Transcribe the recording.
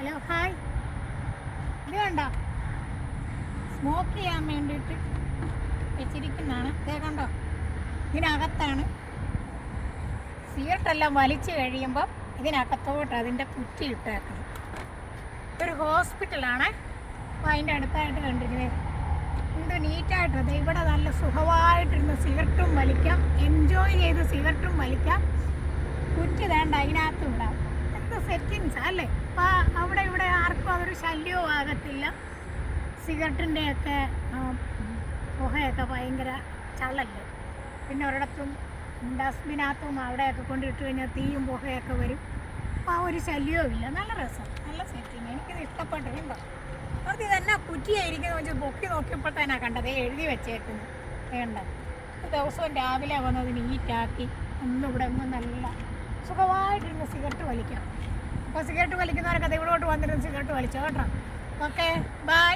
Hello hi. ഇത് കണ്ടോ? Smoke ചെയ്യാൻ വേണ്ടിയിട്ട് വെച്ചിരിക്കുന്നതാണ്. ഇതേ കണ്ടോ? ഇതിനകത്താണ്. സിഗരറ്റെല്ലാം വലിച്ചു കഴിയുമ്പം ഇതിനകത്തോട്ട് അതിന്റെ കുറ്റി ഇട്ടേക്കണം. ഒരു ഹോസ്പിറ്റലാണ് അപ്പോൾ അതിന്റെ അടുത്തായിട്ട് കണ്ടിരുന്നത് നീറ്റായിട്ട് അത് ഇവിടെ നല്ല സുഖമായിട്ടിരുന്ന് സിഗരറ്റും വലിക്കാം. എൻജോയ് ചെയ്ത് സിഗരറ്റും വലിക്കാം. കുറ്റി വേണ്ട അതിനകത്തും വിടാം. എന്ത് സെറ്റിങ്സ് അല്ലേ? ഇവിടെ അതൊരു ശല്യവും ആകത്തില്ല. സിഗരറ്റിന്റെയൊക്കെ പുകയൊക്കെ ഭയങ്കര ചള്ളല്ലേ പിന്നെ ഒരിടത്തും ഡസ്റ്റ്ബിനകത്തും അവിടെയൊക്കെ കൊണ്ടിട്ട് കഴിഞ്ഞാൽ തീയും പുകയൊക്കെ വരും. അപ്പോൾ ആ ഒരു ശല്യവും ഇല്ല. നല്ല രസം. നല്ല സെറ്റിങ്. എനിക്കിത് ഇഷ്ടപ്പെട്ടു കേട്ടോ അത് ഇതെന്നാ കുറ്റിയായിരിക്കുന്നത് വെച്ച് പൊക്കി നോക്കിയപ്പോൾ തന്നെ കണ്ടത് എഴുതി വെച്ചേക്കുന്നു വേണ്ട ദിവസവും രാവിലെ വന്നത് നീറ്റാക്കി ഒന്നും ഇവിടെ ഒന്നും നല്ല സുഖമായിട്ടിരുന്ന് സിഗരറ്റ് വലിക്കാം. അപ്പോൾ സിഗരറ്റ് വലിക്കുന്നവരൊക്കെ ദേ ഇവിടോട്ട് വന്നിരുന്ന് സിഗരറ്റ് വലിച്ചോ കേട്ടോ. Okay bye.